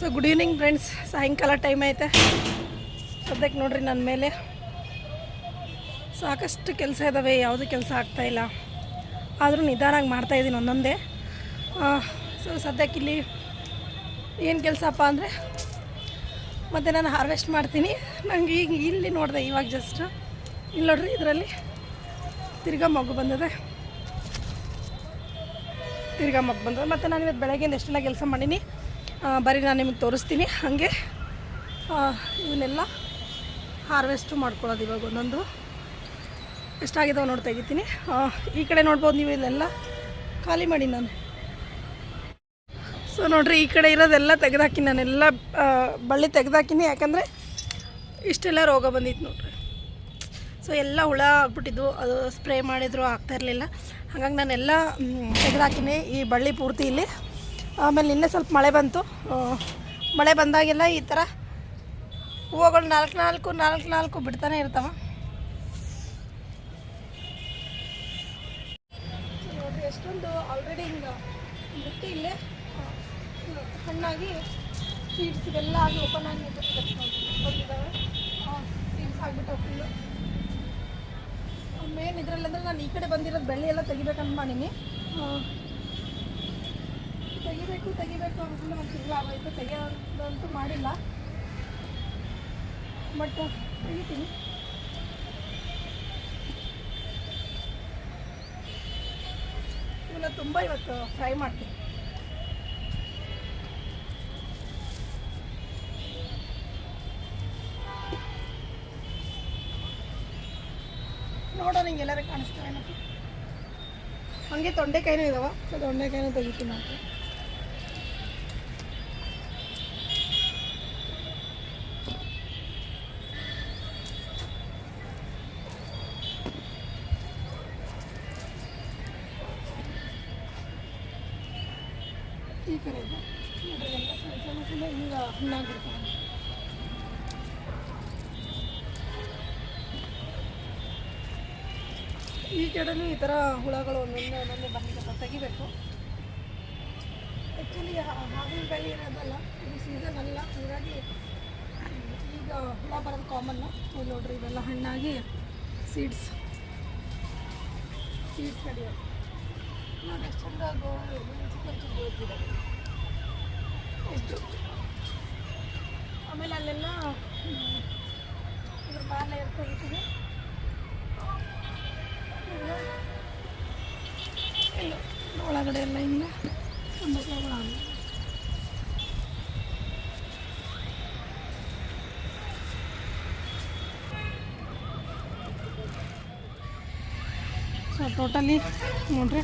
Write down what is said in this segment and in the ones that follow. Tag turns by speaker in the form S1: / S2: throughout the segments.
S1: So good evening friends ಸಾಯಂಕಾಲ time ಐತೆ. ಸದ್ಯಕ್ಕೆ ನೋಡ್ರಿ ನನ್ನ ಮೇಲೆ. ಸಾಕಷ್ಟು ಕೆಲಸ ಇದ್ದಾವೆ ಯಾವುದೂ ಕೆಲಸ ಆಗ್ತಾಯಿಲ್ಲ ಆದರೂ ನಿಧಾನಾಗಿ ಮಾಡ್ತಾಯಿದ್ದೀನಿ ಒಂದೊಂದೇ. ಸೊ ಸದ್ಯಕ್ಕೆ ಇಲ್ಲಿ ಏನು ಕೆಲಸಪ್ಪ ಅಂದರೆ ಮತ್ತು ನಾನು ಹಾರ್ವೆಸ್ಟ್ ಮಾಡ್ತೀನಿ. ನನಗೆ ಈಗ ಇಲ್ಲಿ ನೋಡಿದೆ, ಇವಾಗ ಜಸ್ಟ್ ಇಲ್ಲಿ ನೋಡ್ರಿ, ಇದರಲ್ಲಿ ತಿರ್ಗಾ ಮಗು ಬಂದಿದೆ. ತಿರ್ಗಾ ಮಗು ಬಂದಿದೆ. ಮತ್ತು ನಾನು ಇವತ್ತು ಬೆಳಗ್ಗೆಯಿಂದ ಎಷ್ಟೆಲ್ಲ ಕೆಲಸ ಮಾಡೀನಿ. ಬರೀ ನಾನು ನಿಮಗೆ ತೋರಿಸ್ತೀನಿ. ಹಾಗೆ ಇವನ್ನೆಲ್ಲ ಹಾರ್ವೆಸ್ಟು ಮಾಡ್ಕೊಳ್ಳೋದು ಇವಾಗ ಒಂದೊಂದು. ಎಷ್ಟಾಗಿದಾವೆ ನೋಡಿ ತೆಗಿತೀನಿ. ಈ ಕಡೆ ನೋಡ್ಬೋದು ನೀವು ಇಲ್ಲೆಲ್ಲ. ಖಾಲಿ ಮಾಡಿ ನಾನು. ಸೊ ನೋಡಿರಿ, ಈ ಕಡೆ ಇರೋದೆಲ್ಲ ತೆಗೆದಾಕಿನಿ ನಾನೆಲ್ಲ ಬಳ್ಳಿ ತೆಗೆದಾಕಿನಿ. ಯಾಕಂದರೆ ಇಷ್ಟೆಲ್ಲ ರೋಗ ಬಂದಿತ್ತು ನೋಡ್ರಿ. ಸೊ ಎಲ್ಲ ಹುಳ ಆಗ್ಬಿಟ್ಟಿದ್ದು. ಅದು ಸ್ಪ್ರೇ ಮಾಡಿದ್ರು, ಆಗ್ತಾ ಇರಲಿಲ್ಲ. ಹಾಗಾಗಿ ನಾನೆಲ್ಲ ತೆಗೆದಾಕಿನಿ. ಈ ಬಳ್ಳಿ ಪೂರ್ತಿ ಇಲ್ಲಿ. ಆಮೇಲೆ ನಿನ್ನೆ ಸ್ವಲ್ಪ ಮಳೆ ಬಂತು. ಮಳೆ ಬಂದಾಗೆಲ್ಲ ಈ ಥರ ಹೂವುಗಳು ನಾಲ್ಕು ನಾಲ್ಕು ನಾಲ್ಕು ನಾಲ್ಕು ಬಿಡ್ತಾನೆ ಇರ್ತಾವ. ಎಷ್ಟೊಂದು ಆಲ್ರೆಡಿ ಹಿಂಗೆ ಬಿಟ್ಟು ಇಲ್ಲೇ ಹಣ್ಣಾಗಿ ಸೀಡ್ಸ್ ಇವೆಲ್ಲ ಆಗಿ ಓಪನ್ ಆಗಿ ಸೀಡ್ಸ್ ಆಗಿಬಿಟ್ಟು ಮೇನ್ ಇದರಲ್ಲಿ ಅಂದರೆ ನಾನು ಈ ಕಡೆ ಬಂದಿರೋದು ಬೆಳ್ಳಿ ಎಲ್ಲ ತೆಗಿಬೇಕಂತ ಮಾಡೀನಿ ತೆಗಿಬೇಕು ತೆಗಿಬೇಕು ಅಂದ್ಕೊಂಡು ಒಂದು ತಿಂಗಳು ಆಗೋಯ್ತು ತೆಗಿಯೋದಂತೂ ಮಾಡಿಲ್ಲ. ಬಟ್ ತೆಗಿತೀನಿ. ಇವನ್ನ ತುಂಬ ಇವತ್ತು ಫ್ರೈ ಮಾಡ್ತೀನಿ. ನೋಡೋ ನಿಂಗೆ ಎಲ್ಲರೂ ಕಾಣಿಸ್ತವೆ ಹಂಗೆ ತೊಂಡೆಕಾಯಿನೂ ಇದಾವ. ಸೊ, ತೊಂಡೆಕಾಯಿನೂ ತೆಗಿತೀನಿ ನಾನು ಈ ಕಡೆ ಈ ಕಡೆನೂ ಈ ಥರ ಹುಳಗಳು ಒಂದೊಂದೇ ಒಂದೊಂದೇ ಬಂದಿದ್ದಾವೆ ತೆಗಿಬೇಕು. ಆ್ಯಕ್ಚುಲಿ ಹಾವಿನ ಬೆಳೆ ಇರೋದಲ್ಲ ಇದು ಸೀಸನ್ ಅಲ್ಲ. ಹಾಗಾಗಿ ಈಗ ಹುಳ ಬರೋದು ಕಾಮನ್ನು ನೋಡ್ರಿ, ಇವೆಲ್ಲ ಹಣ್ಣಾಗಿ ಸೀಡ್ಸ್ ಸೀಡ್ಸ್ ಕಡಿಯೋದು ಗೋಳು ಕೊಂಚ ಗೋಳಿದ್ದಾವೆ ಎಷ್ಟು ಆಮೇಲೆ ಅಲ್ಲೆಲ್ಲ ಇದರ ಮೇಲೆ ತೆಗಿತೀನಿ ಇಲ್ಲ ಒಳಗಡೆ ಎಲ್ಲ ಹಿಂಗೆ ಸಂಬಳಗಳು ಸೊ ಟೋಟಲಿ ನೋಡ್ರಿ.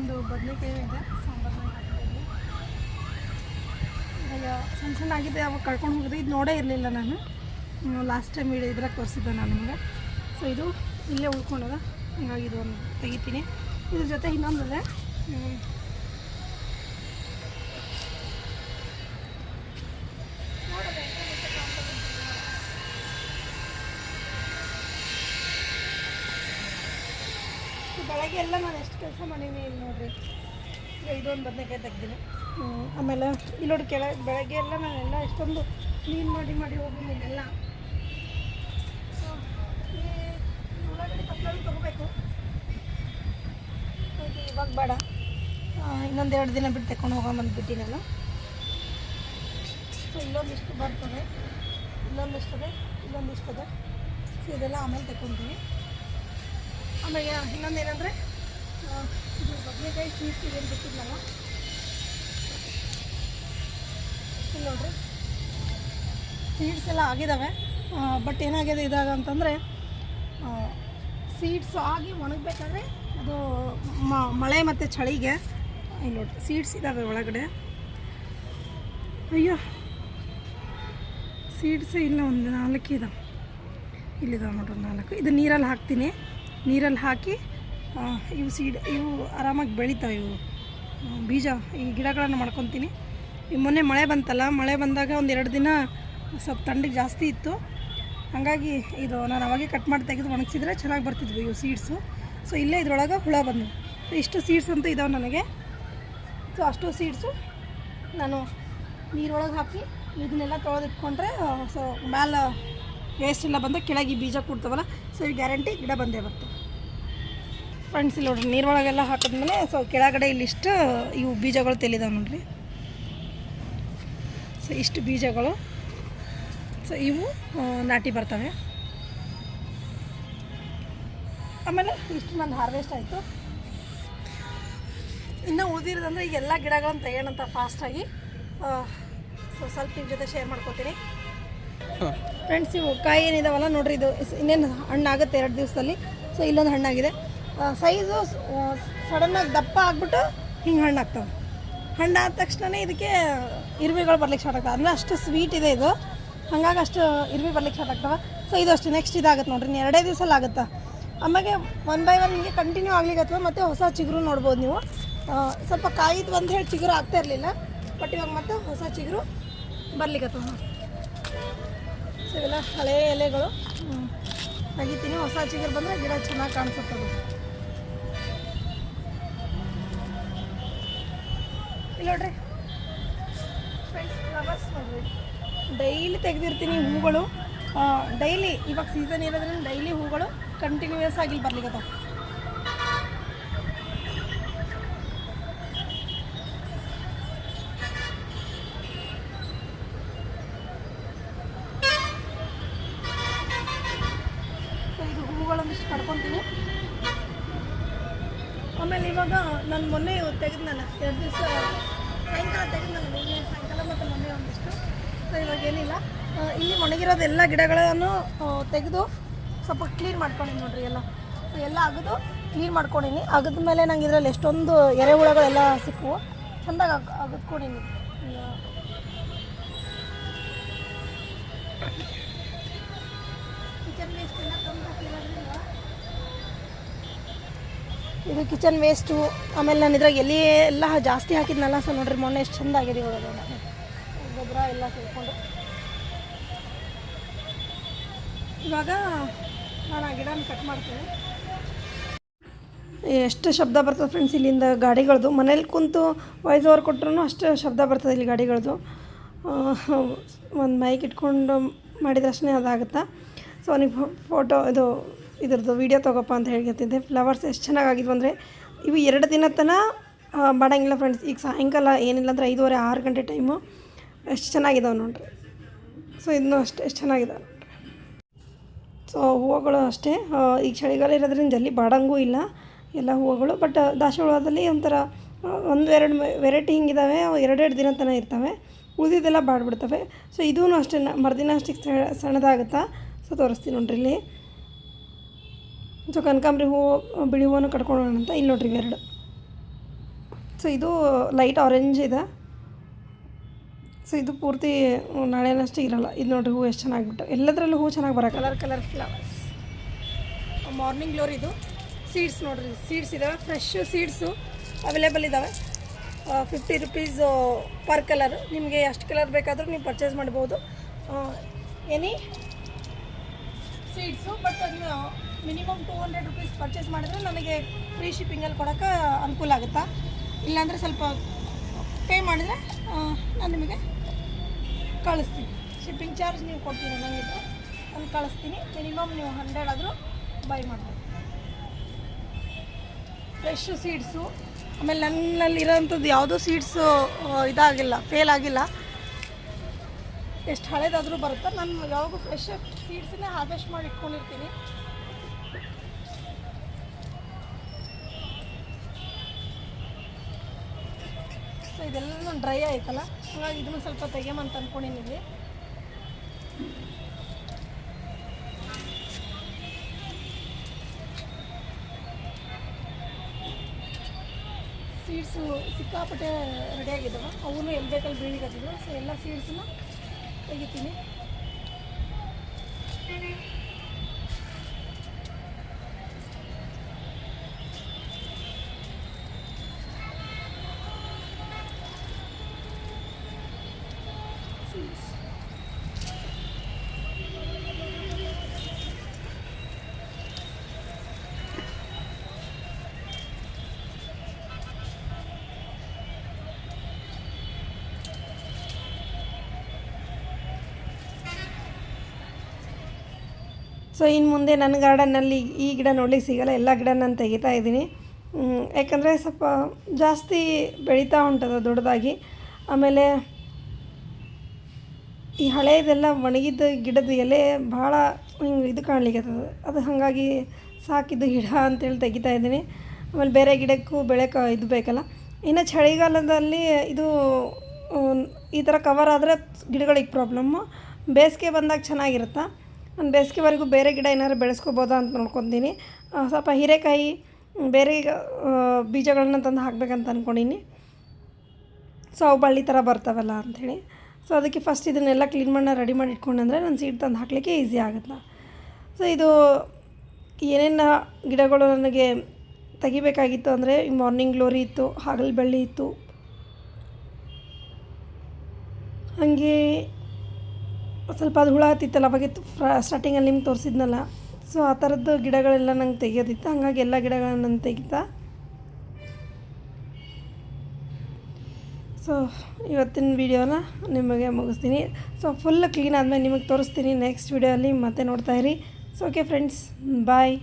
S1: ಒಂದು ಬದನೆಕಾಯಿ ಇದೆ, ಸಾಂಬಾರು ಇವಾಗ ಸಣ್ಣ ಸಣ್ಣ ಆಗಿದೆ, ಅವಾಗ ಕಳ್ಕೊಂಡು ಹೋಗಿದ್ದೆ ಇದು ನೋಡೇ ಇರಲಿಲ್ಲ ನಾನು. ಲಾಸ್ಟ್ ಟೈಮ್ ಇಡೀ ಇದ್ರಾಗ ತೋರಿಸಿದ್ದೆ ನಾನು ನಿಮಗೆ. ಸೊ ಇದು ಇಲ್ಲೇ ಉಳ್ಕೊಂಡದ. ಹಂಗಾಗಿ ಇದು ಒಂದು ತೆಗಿತೀನಿ. ಇದ್ರ ಜೊತೆ ಇನ್ನೊಂದಿದೆ ಹ್ಮ್. ನೋಡೋದು ಹೆಂಗೆ ಮತ್ತೆ ಕಾಣ್ತದೆ ಅಂತ. ಸೊ ಬೆಳಗ್ಗೆ ಎಲ್ಲ ನಾನು ಎಷ್ಟು ಕೆಲಸ ಮಾಡೀನಿ ಇಲ್ಲಿ ನೋಡ್ರಿ ಇದೊಂದು ಬದನೆಕಾಯಿ ತೆಗ್ದೀನಿ. ಆಮೇಲೆ? ಇಲ್ಲಿ ನೋಡಿ ಕೆಳ ಬೆಳಗ್ಗೆ ಎಲ್ಲ ನಾನೆಲ್ಲ ಎಷ್ಟೊಂದು ಕ್ಲೀನ್ ಮಾಡಿ ಮಾಡಿ ಹೋಗಿನಿ ಎಲ್ಲ ಉಳ್ಳಾಗಡ್ಡಿ ತಪ್ಪಲು ತೊಗೋಬೇಕು. ಇದು ಇವಾಗ ಬೇಡ. ಇನ್ನೊಂದು ಎರಡು ದಿನ ಬಿಟ್ಟು ತಗೊಂಡು ಹೋಗೊಂಬಂದು ನಾನು. ಸೊ ಇಲ್ಲೊಂದಿಷ್ಟು ಬರ್ತದೆ. ಇಲ್ಲೊಂದಿಷ್ಟದೆ ಇಲ್ಲೊಂದಿಷ್ಟದೆ ಸೊ ಇದೆಲ್ಲ ಆಮೇಲೆ ತಗೊತೀವಿ ಆಮೇಲೆ ಇನ್ನೊಂದೇನೆಂದರೆ ಇದು ಬದನೆಕಾಯಿ ಸ್ವೀಟ್ಸ್ ಏನು ಬಿಟ್ಟಿದ್ನಲ್ಲ ನೋಡ್ರಿ. ಸೀಡ್ಸ್ ಎಲ್ಲ ಆಗಿದ್ದಾವೆ ಬಟ್ ಏನಾಗಿದೆ ಇದಾಗ ಅಂತಂದರೆ ಸೀಡ್ಸ್ ಆಗಿ ಒಣಗಬೇಕಾದ್ರೆ ಅದು ಮಳೆ ಮತ್ತು ಚಳಿಗೆ, ಇಲ್ಲಿ ನೋಡಿ ಸೀಡ್ಸ್ ಇದ್ದಾವೆ ಒಳಗಡೆ. ಅಯ್ಯೋ ಸೀಡ್ಸ್ ಇಲ್ಲ ಒಂದು ನಾಲ್ಕು ಇದಾವೆ. ಇಲ್ಲಿದಾವೆ ನೋಡ್ರಿ ನಾಲ್ಕು. ಇದು ನೀರಲ್ಲಿ ಹಾಕ್ತೀನಿ. ನೀರಲ್ಲಿ ಹಾಕಿ ಇವು ಸೀಡ್, ಇವು ಆರಾಮಾಗಿ ಬೆಳಿತಾವೆ ಇವು. ಬೀಜ, ಈ ಗಿಡಗಳನ್ನು ಮಾಡ್ಕೊತೀನಿ. ಈ ಮೊನ್ನೆ ಮಳೆ ಬಂತಲ್ಲ, ಮಳೆ ಬಂದಾಗ ಒಂದು ಎರಡು ದಿನ ಸ್ವಲ್ಪ ತಂಡಿಗೆ ಜಾಸ್ತಿ ಇತ್ತು. ಹಾಗಾಗಿ ಇದು ನಾನು ಅವಾಗೆ ಕಟ್ ಮಾಡಿ ತೆಗೆದು ಒಣಗಿಸಿದ್ರೆ ಚೆನ್ನಾಗಿ ಬರ್ತಿದ್ವು ಇವು ಸೀಡ್ಸು. ಸೊ ಇಲ್ಲೇ ಇದ್ರೊಳಗೆ ಹುಳ ಬಂದು ಇಷ್ಟು ಸೀಡ್ಸ್ ಅಂತೂ ಇದಾವೆ ನನಗೆ. ಸೊ ಅಷ್ಟು ಸೀಡ್ಸು. ನಾನು ನೀರೊಳಗೆ ಹಾಕಿ ಇದನ್ನೆಲ್ಲ ತೊಳೆದಿಟ್ಕೊಂಡ್ರೆ ಸೊ ಮ್ಯಾಲೆ ವೇಸ್ಟ್ ಎಲ್ಲ ಬಂದು ಕೆಳಗೆ ಬೀಜ ಕೊಡ್ತಾವಲ್ಲ ಸೊ ಈ ಗ್ಯಾರಂಟಿ ಗಿಡ ಬಂದೇ ಬರ್ತವೆ ಫ್ರೆಂಡ್ಸ್ ಇಲ್ಲಿ ನೋಡ್ರಿ ನೀರೊಳಗೆಲ್ಲ ಹಾಕಿದ್ಮೇಲೆ ಸೊ ಕೆಳಗಡೆ ಇಲ್ಲಿಷ್ಟು ಇವು ಬೀಜಗಳು ತೆಲಿದಾವೆ ನೋಡ್ರಿ. ಸೊ ಇಷ್ಟು ಬೀಜಗಳು ಸೊ ಇವು ನಾಟಿ ಬರ್ತವೆ. ಆಮೇಲೆ ಇಷ್ಟು ನಂದು ಹಾರ್ವೆಸ್ಟ್ ಆಯಿತು. ಇನ್ನು ಉಳಿದಿರೋದಂದ್ರೆ ಈಗ ಎಲ್ಲ ಗಿಡಗಳನ್ನು ತೆಗೆಯೋಣಂತ ಫಾಸ್ಟಾಗಿ ಸೊ ಸ್ವಲ್ಪ ನಿಮ್ಮ ಜೊತೆ ಶೇರ್ ಮಾಡ್ಕೋತೀನಿ. ಫ್ರೆಂಡ್ಸ್ ಇವು ಕಾಯಿ ಏನಿದಾವಲ್ಲ ನೋಡ್ರಿ, ಇದು ಇನ್ನೇನು ಹಣ್ಣಾಗುತ್ತೆ ಎರಡು ದಿವಸದಲ್ಲಿ. ಸೊ ಇಲ್ಲೊಂದು ಹಣ್ಣಾಗಿದೆ. ಸೈಜು ಸಡನ್ನಾಗಿ ದಪ್ಪ ಆಗ್ಬಿಟ್ಟು ಹಿಂಗೆ ಹಣ್ಣು ಆಗ್ತವೆ ಹಣ್ಣಾದ ತಕ್ಷಣ ಇದಕ್ಕೆ ಇರುವೆಗಳು ಬರ್ಲಿಕ್ಕೆ ಸ್ಟಾರ್ಟ್ ಆಗ್ತವೆ. ಅಂದರೆ ಅಷ್ಟು ಸ್ವೀಟ್ ಇದೆ ಇದು. ಹಾಗಾಗಿ ಅಷ್ಟು ಇರುವೆ ಬರ್ಲಿಕ್ಕೆ ಸ್ಟಾರ್ಟ್ ಆಗ್ತವೆ. ಸೊ ಇದು ಅಷ್ಟು. ನೆಕ್ಸ್ಟ್ ಇದಾಗುತ್ತೆ ನೋಡ್ರಿ. ಇನ್ನು ಎರಡೇ ದಿವಸಲ್ಲಿ ಆಗುತ್ತೆ? ಆಮೇಲೆ ಒನ್ ಬೈ ಒನ್ ಹಿಂಗೆ ಕಂಟಿನ್ಯೂ ಆಗ್ಲಿಕ್ಕೆ ಮತ್ತು ಹೊಸ ಚಿಗುರು ನೋಡ್ಬೋದು ನೀವು. ಸ್ವಲ್ಪ ಕಾಯಿದು ಒಂದು ಹೇಳಿ ಚಿಗುರು ಆಗ್ತಾ ಇರಲಿಲ್ಲ. ಬಟ್ ಇವಾಗ ಮತ್ತೆ ಹೊಸ ಚಿಗುರು ಬರ್ಲಿಕ್ಕತ್ತವ ಸೊ, ಇವೆಲ್ಲ ಹಳೆ ಎಲೆಗಳು. ತೆಗಿತೀನಿ ಹೊಸ ಚಿಗರ್ ಬಂದರೆ ಗಿಡ ಚೆನ್ನಾಗಿ ಕಾಣಿಸುತ್ತದೆ ಇಲ್ಲ ನೋಡ್ರಿ. ಫ್ರೆಂಡ್ಸ್ ನೋಡ್ರಿ. ಡೈಲಿ ತೆಗೆದಿರ್ತೀನಿ ಹೂಗಳು. ಡೈಲಿ ಇವಾಗ ಸೀಸನ್ ಇರೋದ್ರಿಂದ ಡೈಲಿ ಹೂಗಳು ಕಂಟಿನ್ಯೂಯಸ್ ಆಗಿ ಇಲ್ಲಿ ಏನಿಲ್ಲ. ಇಲ್ಲಿ ಒಣಗಿರೋದು ಎಲ್ಲ ಗಿಡಗಳನ್ನು ತೆಗೆದು ಸ್ವಲ್ಪ ಕ್ಲೀನ್ ಮಾಡ್ಕೊಂಡಿನಿ ನೋಡ್ರಿ ಎಲ್ಲ. ಎಲ್ಲ ಅಗದು ಕ್ಲೀನ್ ಮಾಡ್ಕೊಂಡಿನಿ. ಅಗದ ಮೇಲೆ ನಂಗೆ ಇದರಲ್ಲಿ ಎಷ್ಟೊಂದು ಎರೆಹುಳಗಳೆಲ್ಲ ಸಿಕ್ಕವು ಚೆಂದಾಗಿ ಅಗ್, ಅಗದ್ಕೊಂಡಿನಿ. ಇದು ಕಿಚನ್ ವೇಸ್ಟು ಆಮೇಲೆ ನಾನು ಇದ್ರಾಗ ಎಲ್ಲಿ ಎಲ್ಲ ಜಾಸ್ತಿ ಹಾಕಿದ್ನಲ್ಲ ಸೊ ನೋಡ್ರಿ ಮೊನ್ನೆ ಎಷ್ಟು ಚೆಂದ ಆಗಿದೆ ಇವಾಗ. ಗೊಬ್ಬರ ಎಲ್ಲ ಸೇರಿಕೊಂಡು. ಇವಾಗ ನಾನು ಆ ಗಿಡನ ಕಟ್ ಮಾಡ್ತೇನೆ. ಎಷ್ಟು ಶಬ್ದ ಬರ್ತದೆ ಫ್ರೆಂಡ್ಸ್ ಇಲ್ಲಿಂದ ಗಾಡಿಗಳದು? ಮನೇಲಿ ಕುಂತು ವಾಯ್ಸ್ ಓವರ್ ಕೊಟ್ರು ಅಷ್ಟು ಶಬ್ದ ಬರ್ತದೆ ಇಲ್ಲಿ ಗಾಡಿಗಳದು. ಒಂದು ಮೈಕ್ ಇಟ್ಕೊಂಡು ಮಾಡಿದ್ರಷ್ಟೇ ಅದಾಗುತ್ತಾ? ಸೊ ಅವನಿಗೆ ಫೋಟೋ ಇದು, ಇದ್ರದ್ದು ವೀಡಿಯೋ ತೊಗೊಪ್ಪ ಅಂತ ಹೇಳ್ತಿದ್ದೆ ಫ್ಲವರ್ಸ್ ಎಷ್ಟು ಚೆನ್ನಾಗಾಗಿದ್ವು ಅಂದರೆ, ಇವು ಎರಡು ದಿನ ತನ ಮಾಡಂಗಿಲ್ಲ ಫ್ರೆಂಡ್ಸ್ ಈಗ ಸಾಯಂಕಾಲ ಏನಿಲ್ಲ ಅಂದರೆ ಐದೂವರೆ, ಆರು ಗಂಟೆ ಟೈಮು ಎಷ್ಟು ಚೆನ್ನಾಗಿದ್ದಾವೆ ನೋಡ್ರಿ. ಸೊ ಇದನ್ನು ಅಷ್ಟು, ಎಷ್ಟು ಚೆನ್ನಾಗಿದಾವೆ. ನೋಡ್ರಿ ಸೊ ಹೂವುಗಳು ಅಷ್ಟೇ. ಈಗ ಚಳಿಗಾಲ ಇರೋದ್ರಿಂದ ಜಲ್ದಿ ಬಾಡಂಗೂ ಇಲ್ಲ. ಎಲ್ಲ ಹೂವುಗಳು. ಬಟ್ ದಾಸವಾಳದಲ್ಲಿ ಒಂಥರ ಒಂದು ಎರಡು ವೆರೈಟಿ ಹಿಂಗಿದ್ದಾವೆ ಅವು ಎರಡೆರಡು ದಿನ ತನಕ ಇರ್ತವೆ. ಉಳಿದಿದ್ದೆಲ್ಲ ಬಾಡ್ಬಿಡ್ತವೆ. ಸೊ ಇದೂ ಅಷ್ಟೇ. ಮರುದಿನ ಸಣ್ಣ- ಸಣ್ಣದಾಗುತ್ತಾ? ಸೊ ತೋರಿಸ್ತೀನಿ ನೋಡ್ರಿ ಇಲ್ಲಿ. ಸೊ ಕನಕಾಂಬ್ರಿ ಹೂವು, ಬಿಳಿ ಹೂವನ್ನು ಕಟ್ಕೊಳ್ಳೋಣ ಅಂತ. ಇಲ್ಲಿ ನೋಡ್ರಿ ಇವೆರಡು. ಸೊ ಇದು ಲೈಟ್ ಆರೆಂಜ್ ಇದೆ. ಸೊ ಇದು ಪೂರ್ತಿ ನಾಳೆನಷ್ಟು ಇರಲ್ಲ. ಇದು ನೋಡಿರಿ ಹೂವು ಎಷ್ಟು ಚೆನ್ನಾಗಿಬಿಟ್ಟು. ಎಲ್ಲದರಲ್ಲೂ ಹೂವು ಚೆನ್ನಾಗಿ ಬರೋ colour colour flowers morning glory ಇದು. ಸೀಡ್ಸ್ ನೋಡಿರಿ. ಸೀಡ್ಸ್ ಇದಾವೆ. ಫ್ರೆಶ್ ಸೀಡ್ಸು ಅವೈಲೇಬಲ್ ಇದ್ದಾವೆ ಫಿಫ್ಟಿ ರುಪೀಸು ಪರ್ ಕಲರ್ ನಿಮಗೆ ಎಷ್ಟು ಕಲರ್ ಬೇಕಾದರೂ ನೀವು ಪರ್ಚೇಸ್ ಮಾಡ್ಬೋದು. ಎನಿ ಸೀಡ್ಸು ಬಟ್ ನೀವು minimum two hundred rupees purchase ಮಾಡಿದ್ರೆ ನನಗೆ ಫ್ರೀ ಶಿಪ್ಪಿಂಗಲ್ಲಿ ಕೊಡೋಕ್ಕೆ ಅನುಕೂಲ ಆಗುತ್ತಾ? ಇಲ್ಲಾಂದರೆ ಸ್ವಲ್ಪ ಪೇ ಮಾಡಿದರೆ ನಾನು ನಿಮಗೆ ಕಳಿಸ್ತೀನಿ. ಶಿಪ್ಪಿಂಗ್ ಚಾರ್ಜ್ ನೀವು ಕೊಡ್ತೀರಿ ನನಗಿದ್ರೆ ನಾನು ಕಳಿಸ್ತೀನಿ. ಮಿನಿಮಮ್ ನೀವು ಹಂಡ್ರೆಡ್ ಆದರೂ ಬೈ ಮಾಡ್ಬೋದು. ಫ್ರೆಶ್ ಸೀಡ್ಸು ಆಮೇಲೆ ನನ್ನಲ್ಲಿರೋಂಥದ್ದು ಯಾವುದೂ ಸೀಡ್ಸು ಇದಾಗಿಲ್ಲ ಫೇಲ್ ಆಗಿಲ್ಲ. ಎಷ್ಟು ಹಳೇದಾದರೂ ಬರುತ್ತೆ? ನಾನು ಯಾವಾಗೂ ಫ್ರೆಶ್ ಸೀಡ್ಸನ್ನೇ ಹಾರ್ವೆಸ್ಟ್ ಮಾಡಿ ಇಟ್ಕೊಂಡಿರ್ತೀನಿ ಡ್ರೈ ಆಯ್ತಲ್ಲ? ಹಾಗಾಗಿ ಇದನ್ನು ಸ್ವಲ್ಪ ತೆಗೆಯಮಂತ ಅಂದ್ಕೊಂಡಿದ್ದೀವಿ ಸೀಡ್ಸು ಸಿಕ್ಕಾಪಟ್ಟೆ ರೆಡಿಯಾಗಿದ್ದಾವೆ ಅವನು ಎಲ್ಲಿ ಬೇಕಲ್ಲಿ ಬೀಳಿಗತ್ತಿದ್ರು ಸೊ ಎಲ್ಲ ಸೀಡ್ಸನ್ನ ತೆಗಿತೀನಿ. ಸೊ ಇನ್ನು ಮುಂದೆ ನನ್ನ ಗಾರ್ಡನ್ನಲ್ಲಿ ಈ ಗಿಡ ನೋಡ್ಲಿಕ್ಕೆ ಸಿಗಲ್ಲ, ಎಲ್ಲ ಗಿಡ ನಾನು ತೆಗಿತಾ ಇದ್ದೀನಿ. ಯಾಕಂದರೆ ಸ್ವಲ್ಪ ಜಾಸ್ತಿ ಬೆಳೀತಾ ಉಂಟದ ದೊಡ್ಡದಾಗಿ. ಆಮೇಲೆ ಈ ಹಳೆಯದೆಲ್ಲ ಒಣಗಿದ ಗಿಡದ ಎಲೆ ಭಾಳ ಹಿಂಗೆ ಇದು ಕಾಣ್ಲಿಕ್ಕೆ ಅದು ಹಾಗಾಗಿ ಸಾಕಿದ್ದು ಗಿಡ ಅಂತೇಳಿ ತೆಗಿತಾ ಇದ್ದೀನಿ. ಆಮೇಲೆ ಬೇರೆ ಗಿಡಕ್ಕೂ ಬೆಳೆಕ ಇದು ಬೇಕಲ್ಲ. ಇನ್ನು ಚಳಿಗಾಲದಲ್ಲಿ ಇದು ಈ ಥರ ಕವರ್ ಆದರೆ ಗಿಡಗಳಿಗೆ ಪ್ರಾಬ್ಲಮ್ಮು ಬೇಸಿಗೆ ಬಂದಾಗ ಚೆನ್ನಾಗಿರುತ್ತೆ? ನಾನು ಬೇಸಿಗೆವರೆಗೂ ಬೇರೆ ಗಿಡ ಏನಾದ್ರು ಬೆಳೆಸ್ಕೋಬೋದಾ ಅಂತ ನೋಡ್ಕೊತೀನಿ. ಸ್ವಲ್ಪ ಹೀರೆಕಾಯಿ ಬೇರೆ ಬೀಜಗಳನ್ನ ತಂದು ಹಾಕ್ಬೇಕಂತ ಅಂದ್ಕೊಂಡೀನಿ ಸೊ ಅವು ಬಳ್ಳಿ ಥರ ಬರ್ತಾವಲ್ಲ ಅಂಥೇಳಿ. ಸೊ ಅದಕ್ಕೆ ಫಸ್ಟ್ ಇದನ್ನೆಲ್ಲ ಕ್ಲೀನ್ ಮಾಡಿ ರೆಡಿ ಮಾಡಿ ಇಟ್ಕೊಂಡಂದ್ರೆ ನಾನು ಸೀಡ್ ತಂದು ಹಾಕಲಿಕ್ಕೆ ಈಸಿ ಆಗುತ್ತೆ. ಸೊ ಇದು ಏನೇನು ಗಿಡಗಳು ನನಗೆ ತೆಗಿಬೇಕಾಗಿತ್ತು ಅಂದರೆ ಮಾರ್ನಿಂಗ್ ಗ್ಲೋರಿ ಇತ್ತು ಹಾಗಲ್ ಬಳ್ಳಿ ಇತ್ತು. ಹಾಗೆ ಸ್ವಲ್ಪ ಅದು ಹುಳ ಹತ್ತಿತ್ತಲ್ಲ, ಅವಾಗೆ ಸ್ಟಾರ್ಟಿಂಗಲ್ಲಿ ನಿಮ್ಗೆ ತೋರಿಸಿದ್ನಲ್ಲ. ಸೊ ಆ ಥರದ್ದು ಗಿಡಗಳೆಲ್ಲ ನಂಗೆ ತೆಗಿಯೋದಿತ್ತು. ಹಾಗಾಗಿ ಎಲ್ಲ ಗಿಡಗಳನ್ನ ನಾನು ತೆಗಿತ. ಸೊ ಇವತ್ತಿನ ವಿಡಿಯೋನ ನಿಮಗೆ ಮುಗಿಸ್ತೀನಿ. ಸೊ ಫುಲ್ ಕ್ಲೀನ್ ಆದಮೇಲೆ ನಿಮಗೆ ತೋರಿಸ್ತೀನಿ ನೆಕ್ಸ್ಟ್ ವಿಡಿಯೋಲ್ಲಿ ಮತ್ತೆ ನೋಡ್ತಾ ಇರಿ. ಸೊ ಓಕೆ ಫ್ರೆಂಡ್ಸ್ ಬಾಯ್